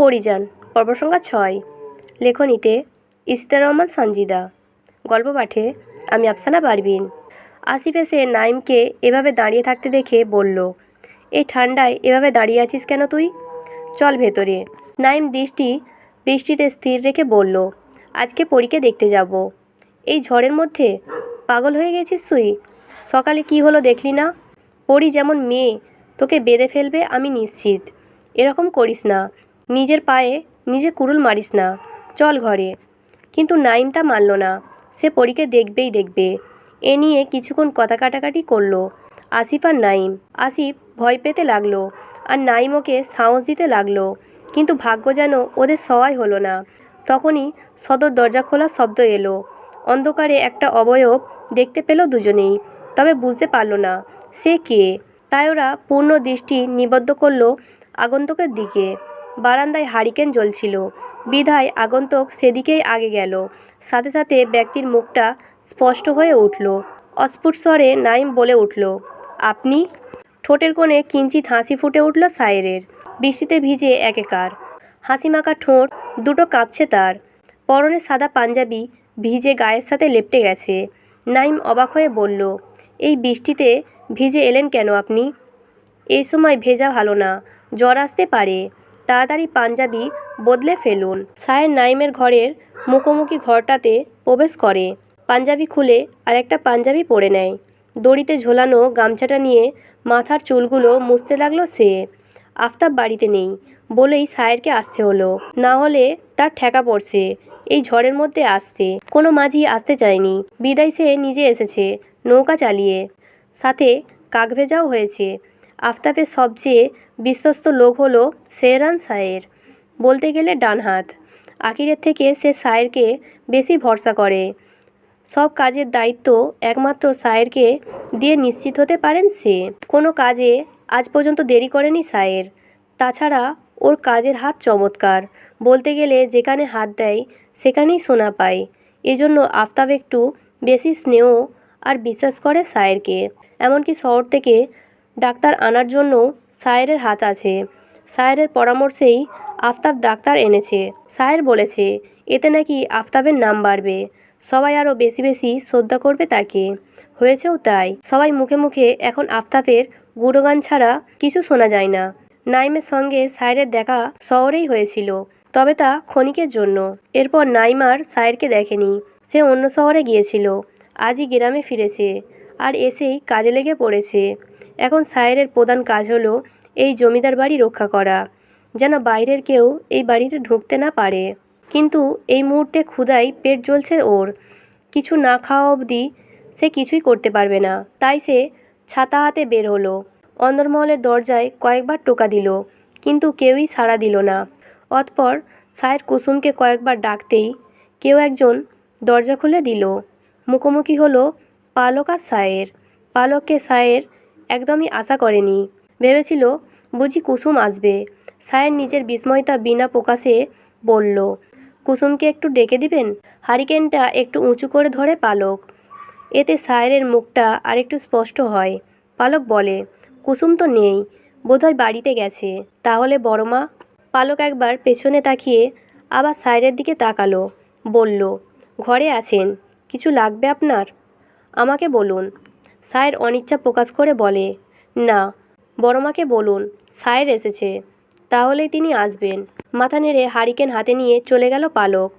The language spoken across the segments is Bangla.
পরিযান পর্ব সংখ্যা ছয়। লেখনীতে ইসিতা রহমান সঞ্জিদা গল্প পাঠে, আমি আফসানা পারভিন। আসিফ এসে নাইমকে এভাবে দাঁড়িয়ে থাকতে দেখে বলল এই ঠান্ডায় এভাবে দাঁড়িয়ে আছিস কেন তুই? চল ভেতরে। নাইম দৃষ্টি বৃষ্টিতে স্থির রেখে বলল, আজকে পরীকে দেখতে যাব। এই ঝড়ের মধ্যে পাগল হয়ে গেছিস তুই? সকালে কি হলো দেখলি না? পরি যেমন মেয়ে, তোকে বেঁধে ফেলবে আমি নিশ্চিত। এরকম করিস না। নিজের পায়ে নিজে কুড়ুল মারিস না, চল ঘরে। কিন্তু নাইম তা মানল না, সে পরীকে দেখবেই দেখবে। এ নিয়ে কিছুক্ষণ কথা কাটাকাটি করল। আসিফ আর নাইম, আসিফ ভয় পেতে লাগল আর নাইম ওকে সাহস দিতে লাগল, কিন্তু ভাগ্য যেন ওদের সহায় হলো না। তখনই সদর দরজা খোলার শব্দ এলো। অন্ধকারে একটা অবয়ব দেখতে পেল দুজনেই, তবে বুঝতে পারল না সে কে। তাই ওরা পূর্ণ দৃষ্টি নিবদ্ধ করল আগন্তুকের দিকে। বারান্দায় হারিকেন জ্বলছিল। বিধায় আগন্তুক সেদিকেই আগে গেল। সাথে সাথে ব্যক্তির মুখটা স্পষ্ট হয়ে উঠল। অস্ফুট স্বরে নাইম বলে উঠল, আপনি? ঠোঁটের কোণে কিঞ্চিত হাসি ফুটে উঠল সায়েরের। বৃষ্টিতে ভিজে একেকার। হাসি মাখা ঠোঁট দুটো কাঁপছে তার। পরনে সাদা পাঞ্জাবি ভিজে গায়ের সাথে লেপটে গেছে। নাইম অবাক হয়ে বলল, এই বৃষ্টিতে ভিজে এলেন কেন আপনি? এই সময় ভেজা ভালো না, জ্বর আসতে পারে। তাড়াতাড়ি পাঞ্জাবি বদলে ফেলুন। সায়ের নাইমের ঘরের মুখোমুখি ঘরটাতে প্রবেশ করে। পাঞ্জাবি খুলে আরেকটা পাঞ্জাবি পরে নেয়। দড়িতে ঝোলানো গামছাটা নিয়ে মাথার চুলগুলো মুছতে লাগল সে। আফতাব বাড়িতে নেই বলেই সায়েরকে আসতে হলো। না হলে তার ঠেকা পড়ছে এই ঝড়ের মধ্যে আসতে। কোনো মাঝি আসতে চায়নি। বিদায় সে নিজে এসেছে নৌকা চালিয়ে। সাথে কাকভেজাও হয়েছে। আফতাবের সবচেয়ে বিশ্বস্ত লোক হলো সেহরান সায়ের। বলতে গেলে ডান হাত। আকিরের থেকে সে সায়েরকে বেশি ভরসা করে। সব কাজের দায়িত্ব একমাত্র সায়েরকে দিয়ে নিশ্চিত হতে পারেন সে। কোনো কাজে আজ পর্যন্ত দেরি করেনি সায়ের। তাছাড়া ওর কাজের হাত চমৎকার। বলতে গেলে যেখানে হাত দেয়, সেখানেই সোনা পায়। এজন্য আফতাব একটু বেশি স্নেহ আর বিশ্বাস করে সায়েরকে। এমনকি শহর থেকে ডাক্তার আনার জন্য সায়েরের হাত আছে। সায়েরের পরামর্শেই আফতাব ডাক্তার এনেছে। সায়ের বলেছে, এতে নাকি আফতাবের নাম বাড়বে। সবাই আরও বেশি বেশি শ্রদ্ধা করবে তাকে। হয়েছেও তাই। সবাই মুখে মুখে এখন আফতাবের গুণগান ছাড়া কিছু শোনা যায় না। নাইমের সঙ্গে সায়েরের দেখা শহরেই হয়েছিল, তবে তা ক্ষণিকের জন্য। এরপর নাইমার সায়েরকে দেখেনি। সে অন্য শহরে গিয়েছিল। আজই গ্রামে ফিরেছে। আর এসেই কাজে লেগে পড়েছে। এখন সায়েরের প্রধান কাজ হলো এই জমিদার বাড়ি রক্ষা করা, যেন বাইরের কেউ এই বাড়িতে ঢুকতে না পারে। কিন্তু এই মুহূর্তে ক্ষুধায় পেট জ্বলছে ওর। কিছু না খাওয়া অবধি সে কিছুই করতে পারবে না। তাই সে ছাতা হাতে বের হলো। অন্দরমহলের দরজায় কয়েকবার টোকা দিল, কিন্তু কেউই সাড়া দিল না। অতপর সায়ের কুসুমকে কয়েকবার ডাকতেই কেউ একজন দরজা খুলে দিল। মুখোমুখি হলো পালক আর সায়ের। পালককে সায়ের একদমই আশা করেনি। ভেবেছিল, বুঝি কুসুম আসবে। সায়ের নিজের বিস্ময়তা বিনা প্রকাশে বলল, কুসুমকে একটু ডেকে দিবেন? হারিকেনটা একটু উঁচু করে ধরে পালক। এতে সায়েরের মুখটা আরেকটু স্পষ্ট হয়। পালক বলে, কুসুম তো নেই, বোধহয় বাড়িতে গেছে। তাহলে বড় মা? পালক একবার পেছনে তাকিয়ে আবার সায়েরের দিকে তাকালো, বলল, ঘরে আছেন, কিছু লাগবে আপনার? আমাকে বলুন। সায়ের অনিচ্ছা প্রকাশ করে বলে, না, বড়মাকে বলুন, সায়ের এসেছে। তাহলেই তিনি আসবেন। মাথা নেড়ে হারিকেন হাতে নিয়ে চলে গেল পালক।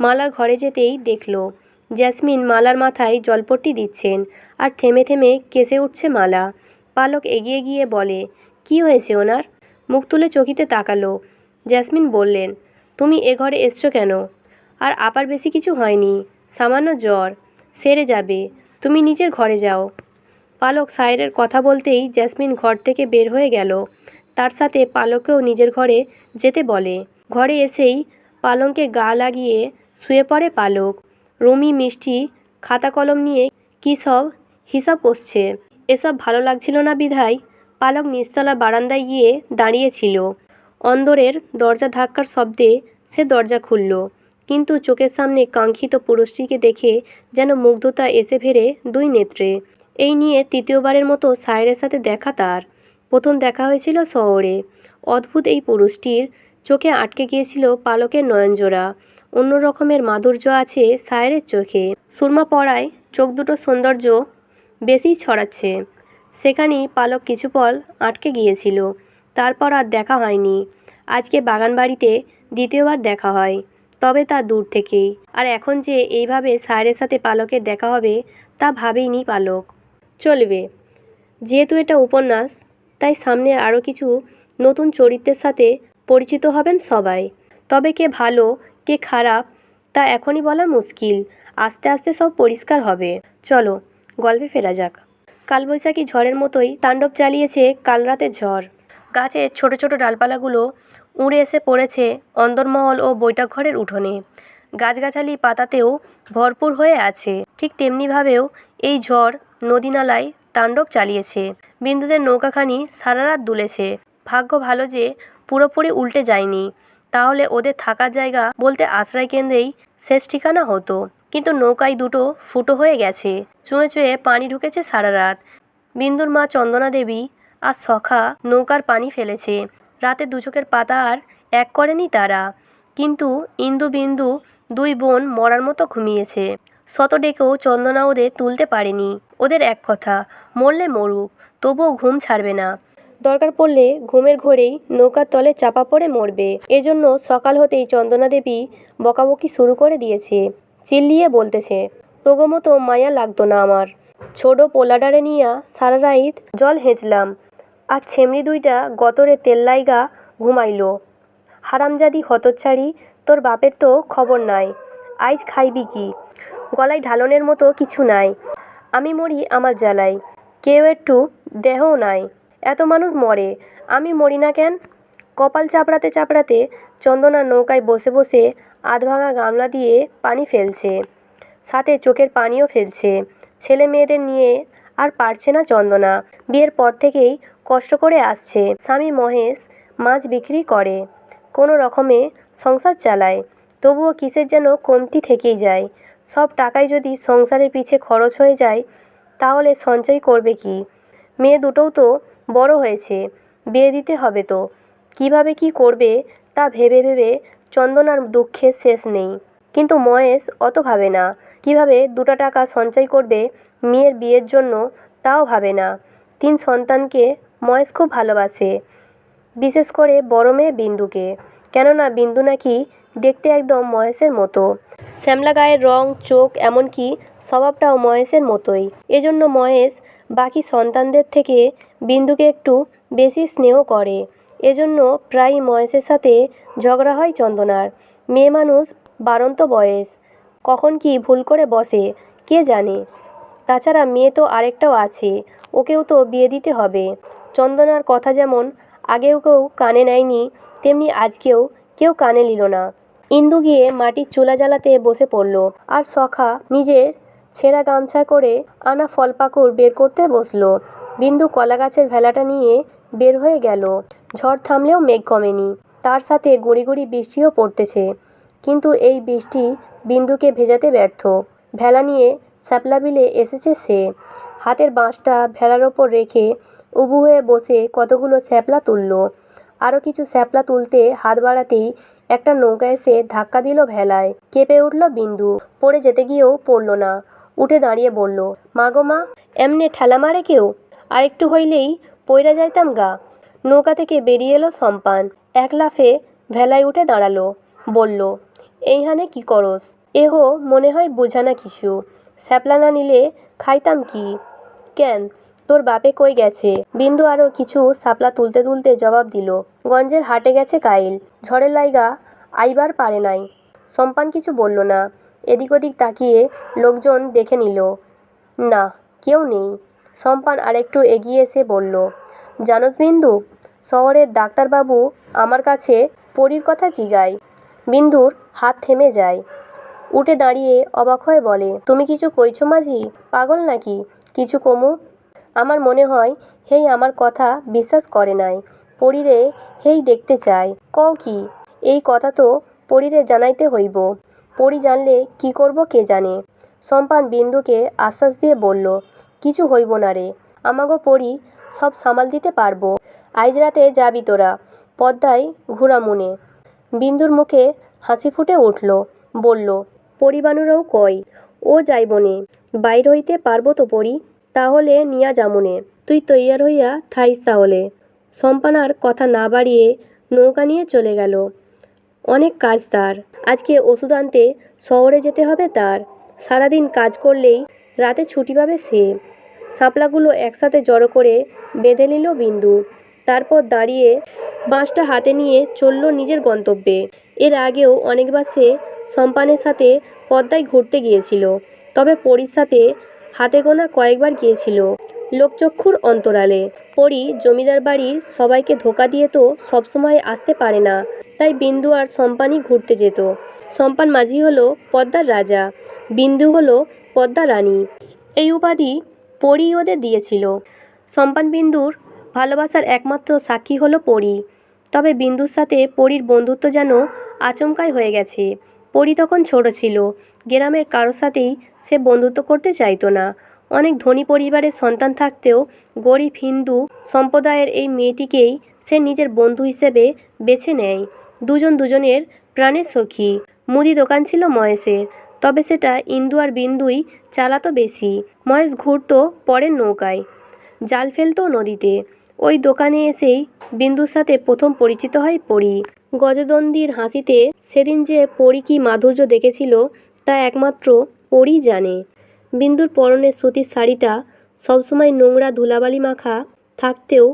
মালার ঘরে যেতেই দেখল, জ্যাসমিন মালার মাথায় জলপট্টি দিচ্ছেন আর থেমে থেমে কেসে উঠছে মালা। পালক এগিয়ে গিয়ে বলে, কি হয়েছে ওনার? মুখ তুলে চকিতে তাকালো। জ্যাসমিন বললেন, তুমি এ ঘরে এসছো কেন? আর আপার বেশি কিছু হয়নি। সামান্য জ্বর। সেরে যাবে। তুমি নিজের ঘরে যাও। পালক সায়েরের কথা বলতেই জ্যাসমিন ঘর থেকে বের হয়ে গেল। তার সাথে পালককেও নিজের ঘরে যেতে বলে। ঘরে এসেই পালঙ্কে গা লাগিয়ে শুয়ে পড়ে পালক। রুমি, মিষ্টি খাতা কলম নিয়ে কী সব হিসাব কষছে এসব ভালো লাগছিল না বিধায় পালক নিচতলা বারান্দায় গিয়ে দাঁড়িয়েছিল। অন্দরের দরজা ধাক্কার শব্দে সে দরজা খুলল। কিন্তু চোখের সামনে কাঙ্ক্ষিত পুরুষটিকে দেখে যেন মুগ্ধতা এসে ফেরে দুই নেত্রে। এই নিয়ে তৃতীয়বারের মতো সায়েরের সাথে দেখা তার। প্রথম দেখা হয়েছিল শহরে। অদ্ভুত এই পুরুষটির চোখে আটকে গিয়েছিল পালকের নয়নজোড়া। অন্য রকমের মাধুর্য আছে সায়রের চোখে। সুরমা পড়ায় চোখ দুটো সৌন্দর্য বেশি ছড়াচ্ছে। সেখানেই পালক কিছু পল আটকে গিয়েছিল। তারপর আর দেখা হয়নি। আজকে বাগানবাড়িতে দ্বিতীয়বার দেখা হয়। তবে তা দূর থেকেই। আর এখন যে এইভাবে সায়রের সাথে পালকের দেখা হবে, তা ভাবেইনি পালক। চলবে। যেহেতু এটা উপন্যাস, তাই সামনে আরও কিছু নতুন চরিত্রের সাথে পরিচিত হবেন সবাই। তবে কে ভালো, কে খারাপ, তা এখনই বলা মুশকিল। আস্তে আস্তে সব পরিষ্কার হবে। চলো, গল্পে ফেরা যাক। কালবৈশাখী ঝড়ের মতোই তাণ্ডব চালিয়েছে কাল রাতের ঝড়। গাছের ছোট ছোট ডালপালাগুলো উড়ে এসে পড়েছে অন্দরমহল ও বৈঠকঘরের উঠোনে। গাছগাছালি পাতাতেও ভরপুর হয়ে আছে। ঠিক তেমনিভাবেও এই ঝড় নদীনালায় তাণ্ডব চালিয়েছে। বিন্দুদের নৌকাখানি সারা রাত দুলেছে। ভাগ্য ভালো যে পুরোপুরি উল্টে যায়নি। তাহলে ওদের থাকার জায়গা বলতে আশ্রয় কেন্দ্রেই শেষ ঠিকানা হতো। কিন্তু নৌকায় দুটো ফুটো হয়ে গেছে। চুঁয়ে চুঁয়ে পানি ঢুকেছে সারা রাত। বিন্দুর মা চন্দনা দেবী আর সখা নৌকার পানি ফেলেছে। রাতে দুচোখের পাতা আর এক করেনি তারা। কিন্তু ইন্দু বিন্দু দুই বোন মরার মতো ঘুমিয়েছে। শত ডেকেও চন্দনা ওদের তুলতে পারেনি। ওদের এক কথা, মরলে মরুক, তবুও ঘুম ছাড়বে না। দরকার পড়লে ঘুমের ঘোরেই নৌকার তলে চাপা পড়ে মরবে। এজন্য সকাল হতেই চন্দনা দেবী বকাবকি শুরু করে দিয়েছে। চিল্লিয়ে বলতেছে, তোগো মতো মায়া লাগতো না আমার। ছোট পোলাডারে নিয়া সারা রাইত জল হেঁচলাম। আর ছেমনি দুইটা গতরে তেল্লাইগা ঘুমাইলো। হারামজাদি হতচ্ছাড়ি তোর বাপের তো খবর নাই। আইজ খাইবি কি? গলায় ঢালনের মতো কিছু নাই। আমি মরি আমার জ্বালাই কেউ একটু দেহও নাই। এত মানুষ মরে। আমি মরি না কেন? কপাল চাপড়াতে চাপড়াতে চন্দনা নৌকায় বসে বসে আধভাঙা গামলা দিয়ে পানি ফেলছে। সাথে চোখের পানিও ফেলছে। ছেলে মেয়েদের নিয়ে আর পারছে না চন্দনা। বিয়ের পর থেকেই কষ্ট করে আসছে। স্বামী মহেশ মাছ বিক্রি করে। কোনো রকমে সংসার চালায়। তবুও কিসের যেন কমতি থেকেই যায়। সব টাকাই যদি সংসারের পিছে খরচ হয়ে যায়, তাহলে সঞ্চয় করবে কি? মেয়ে দুটোও তো বড় হয়েছে, বিয়ে দিতে হবে তো। কীভাবে কি করবে, তা ভেবে ভেবে চন্দনার দুঃখের শেষ নেই। কিন্তু মহেশ অত ভাবে না। কীভাবে দুটো টাকা সঞ্চয় করবে মেয়ের বিয়ের জন্য, তাও ভাবে না। তিন সন্তানকে মহেশ খুব ভালোবাসে, বিশেষ করে বড় মেয়ে বিন্দুকে। কেননা বিন্দু নাকি দেখতে একদম মহেশের মতো। শ্যামলা গায়ের রং, চোখ, এমনকি স্বভাবটাও মহেশের মতোই। এজন্য মহেশ বাকি সন্তানদের থেকে বিন্দুকে একটু বেশি স্নেহ করে। এজন্য প্রায়ই মহেশের সাথে ঝগড়া হয় চন্দনার। মেয়ে মানুষ বারন্ত বয়স। কখন কি ভুল করে বসে, কে জানে? তাছাড়া মেয়ে তো আরেকটাও আছে, ওকেও তো বিয়ে দিতে হবে। চন্দনার কথা যেমন আগেও কেউ কানে নেয়নি তেমনি আজকেও কেউ কানে নিল না। ইন্দু গিয়ে মাটির চুলা জ্বালাতে বসে পড়ল আর সখা নিজের ছেঁড়া গামছা করে আনা ফল পাকুড় বের করতে বসল। বিন্দু কলা গাছের ভেলাটা নিয়ে বের হয়ে গেল। ঝড় থামলেও মেঘ কমেনি। তার সাথে গুঁড়ি গুঁড়ি বৃষ্টিও পড়তেছে। কিন্তু এই বৃষ্টি বিন্দুকে ভেজাতে ব্যর্থ। ভেলা নিয়ে শ্যাপলা বিলে এসেছে সে। হাতের বাঁশটা ভেলার ওপর রেখে উবু হয়ে বসে কতগুলো শ্যাপলা তুলল। আরও কিছু শ্যাপলা তুলতে হাত বাড়াতেই একটা নৌকা এসে ধাক্কা দিল ভেলায়। কেঁপে উঠল বিন্দু। পড়ে যেতে গিয়েও পড়ল না। উঠে দাঁড়িয়ে বলল, মা গো মা, এমনে ঠেলা মারে কেউ? আরেকটু হইলেই পইরা যাইতাম গা। নৌকা থেকে বেরিয়ে এলো সম্পান। এক লাফে ভেলায় উঠে দাঁড়াল। বলল, এইখানে কি করস? এহো, মনে হয় বোঝা না কিছু। স্যাপলা না নিলে খাইতাম কি? কেন? তোর বাপে কই গেছে? বিন্দু আরও কিছু শাপলা তুলতে তুলতে জবাব দিল, গঞ্জের হাটে গেছে কাইল। ঝড়ের লাইগা আইবার পারে নাই। সম্পান কিছু বলল না। এদিক ওদিক তাকিয়ে লোকজন দেখে নিল, না, কেউ নেই। সম্পান আরেকটু এগিয়ে এসে বলল, জানোস বিন্দু, শহরের ডাক্তারবাবু আমার কাছে পরীর কথা জিগায়। বিন্দুর হাত থেমে যায়। উঠে দাঁড়িয়ে অবাক হয়ে বলে, তুমি কিছু কইছো মাঝি? পাগল নাকি? কিছু কমু? আমার মনে হয়, হেই, আমার কথা বিশ্বাস করে নাই। পরিরে হেই দেখতে চায় কও কি? এই কথা তো পরিরে জানাইতে হইব। পরি জানলে কি করব কে জানে? সম্পান বিন্দুকে আশ্বাস দিয়ে বলল, কিছু হইব না রে। আমাগো পরি সব সামাল দিতে পারব। আইজ রাতে যাবি তোরা। পদ্মায় ঘুরামুনে বিন্দুর মুখে হাসি ফুটে উঠল, বলল, পরিবানুরাও কয়, ও যাইবনে। বাইর হইতে পারব তো পড়ি তাহলে নিয়া যামুনে। তুই তৈয়ার হইয়া থাইস তাহলে। সম্পানার কথা না বাড়িয়ে নৌকা নিয়ে চলে গেল। অনেক কাজ তার। আজকে ওষুধ আনতে শহরে যেতে হবে তার। সারাদিন কাজ করলেই রাতে ছুটি পাবে সে। শাপলাগুলো একসাথে জড়ো করে বেঁধে নিল বিন্দু। তারপর দাঁড়িয়ে বাঁশটা হাতে নিয়ে চলল নিজের গন্তব্যে। এর আগেও অনেকবার সে সম্পানের সাথে পদ্মায় ঘুরতে গিয়েছিল। তবে পরীর সাথে হাতে গোনা কয়েকবার গিয়েছিল লোকচক্ষুর অন্তরালে। পরি জমিদার বাড়ির সবাইকে ধোকা দিয়ে তো সবসময় আসতে পারে না, তাই বিন্দু আর সম্পানই ঘুরতে যেত। সম্পান মাঝি হলো পদ্মার রাজা, বিন্দু হলো পদ্মা রানী। এই উপাধি পরী ওদের দিয়েছিল। সম্পান বিন্দুর ভালোবাসার একমাত্র সাক্ষী হলো পরি। তবে বিন্দুর সাথে পরীর বন্ধুত্ব যেন আচমকাই হয়ে গেছে। পরী তখন ছোট ছিল, গ্রামের কারোর সাথেই সে বন্ধুত্ব করতে চাইতো না। অনেক ধনী পরিবারের সন্তান থাকতেও গরিব হিন্দু সম্প্রদায়ের এই মেয়েটিকেই সে নিজের বন্ধু হিসেবে বেছে নেয়। দুজন দুজনের প্রাণের সখী। মুদি দোকান ছিল মহেশের, তবে সেটা ইন্দু আর বিন্দুই চালাতো বেশি। মহেশ ঘুরতো পরের নৌকায়। জাল ফেলতো নদীতে। ওই দোকানে এসেই বিন্দুর সাথে প্রথম পরিচিত হয় পরি। গজদন্দির হাসিতে সেদিন যে পরি কি মাধুর্য দেখেছিল তা একমাত্র পরী জানে। বিন্দুর পরনে সুতির শাড়িটা সবসময় নোংরা ধুলাবালি মাখা থাকতেও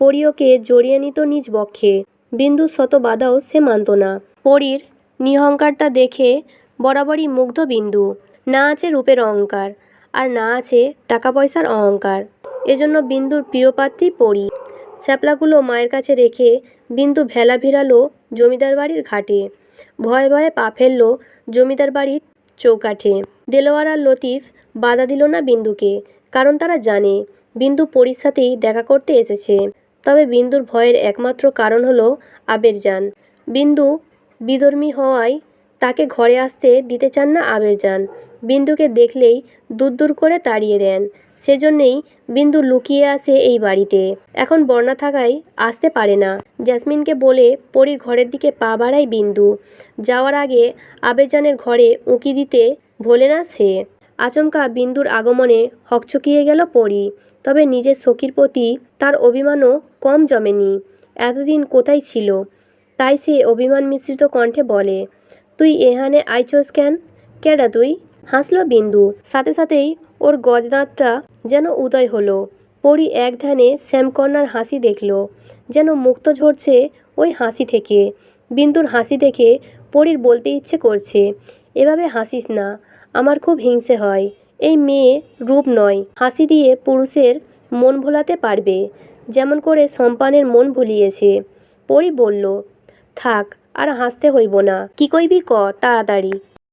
পরী ওকে জড়িয়ে নিত নিজ বক্ষে। বিন্দুর শত বাধাও সে মানত না। পরীর নিহঙ্কারটা দেখে বরাবরই মুগ্ধ বিন্দু। না আছে রূপের অহংকার, আর না আছে টাকা পয়সার অহংকার। এজন্য বিন্দুর প্রিয়পাত্রী পরী। শ্যাপলাগুলো মায়ের কাছে রেখে বিন্দু ভেলা ভিড়ালো জমিদার বাড়ির ঘাটে। ভয়ে ভয়ে পা ফেলল জমিদার বাড়ির চৌকাঠে। দেলোয়ার আর লতিফ বাধা দিল না বিন্দুকে, কারণ তারা জানে বিন্দু পরীর সাথেই দেখা করতে এসেছে। তবে বিন্দুর ভয়ের একমাত্র কারণ হলো আবেরজান। বিন্দু বিধর্মী হওয়ায় তাকে ঘরে আসতে দিতে চান না আবেরজান। বিন্দুকে দেখলেই দূর দূর করে তাড়িয়ে দেন। সেজন্যেই বিন্দু লুকিয়ে আসে এই বাড়িতে। এখন বর্ণা থাকায় আসতে পারে না। জ্যাসমিনকে বলে পরীর ঘরের দিকে পা বাড়ায় বিন্দু। যাওয়ার আগে আবেরজানের ঘরে উঁকি দিতে ভোলে না সে। আচমকা বিন্দুর আগমনে হকচকিয়ে গেল পরি। তবে নিজের সখীর প্রতি তার অভিমানও কম জমেনি। এতদিন কোথায় ছিল? তাই সে অভিমান মিশ্রিত কণ্ঠে বলে, তুই এহানে আইচোস কেন? কেডা তুই? হাসলো বিন্দু। সাথে সাথেই ওর গজদাঁতটা যেন উদয় হলো। পরি এক ধ্যানে শ্যামকন্যার হাসি দেখল, যেন মুক্ত ঝরছে ওই হাসি থেকে। বিন্দুর হাসি দেখে পরীর বলতে ইচ্ছে করছে, এভাবে হাসিস না, আমার খুব হিংসে হয়। এই মেয়ে রূপ নয়, হাসি দিয়ে পুরুষের মন ভোলাতে পারবে, যেমন করে সম্পানের মন ভুলিয়েছে। পরি বলল, থাক, আর হাসতে হইব না। কি কইবি ক, তাড়াতাড়ি।